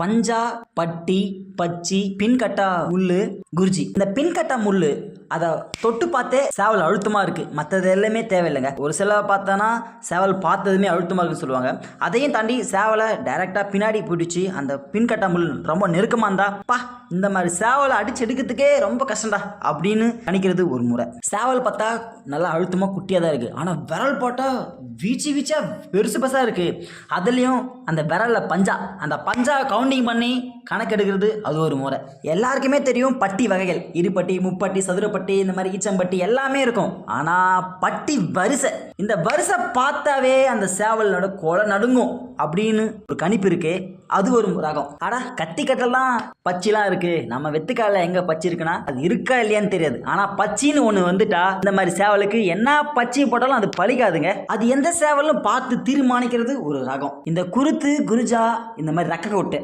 பஞ்சா பட்டி பச்சி பின்கட்டா முள்ளு குருஜி. இந்த பின்கட்டா முள்ளு அதை தொட்டு பார்த்தே சேவல் அழுத்தமாக இருக்குது மற்றது எல்லாமே தேவையில்லைங்க. ஒரு சில பார்த்தோன்னா சேவல் பார்த்ததுமே அழுத்தமாக இருக்குன்னு சொல்லுவாங்க. அதையும் தாண்டி சேவலை டைரெக்டாக பின்னாடி பிடிச்சி அந்த பின்கட்டா முள் ரொம்ப நெருக்கமாக இருந்தா பா இந்த மாதிரி சேவலை அடிச்சு எடுக்கிறதுக்கே ரொம்ப கஷ்டம்டா அப்படின்னு நினைக்கிறது ஒரு முறை. சேவல் பார்த்தா நல்லா அழுத்தமாக குட்டியாக தான் இருக்குது ஆனால் விரல் போட்டால் வீச்சு வீச்சா பெருசு பெருசாக இருக்குது அதுலேயும் அந்த விரலில் பஞ்சா அந்த பஞ்சா கவுண்டிங் பண்ணி கணக்கெடுக்கிறது அது ஒரு முறை. எல்லாருக்குமே தெரியும் பட்டி வகைகள். இருபட்டி முப்பட்டி சதுரப்பட்டி பட்டி இந்த மாதிரி ஈச்சம்பட்டி எல்லாமே இருக்கும். ஆனால் பட்டி வரிசை. இந்த வரிசை பார்த்தாவே அந்த சேவலோட கொலை நடுங்கும் அப்படின்னு ஒரு கணிப்பு இருக்கு அது ஒரு ரகம். ஆடா கத்தி கட்டெல்லாம் பச்சிலாம் இருக்கு. நம்ம வெத்துக்கால எங்க பச்சி இருக்குன்னா அது இருக்கா இல்லையான்னு தெரியாது. ஆனா பச்சின்னு ஒண்ணு வந்துட்டா இந்த மாதிரி சேவலுக்கு என்ன பச்சி போட்டாலும் அது பழிக்காதுங்க. அது எந்த சேவலும் பார்த்து தீர்மானிக்கிறது ஒரு ரகம். இந்த குருத்து குருஜா இந்த மாதிரி ரக்க கொட்டு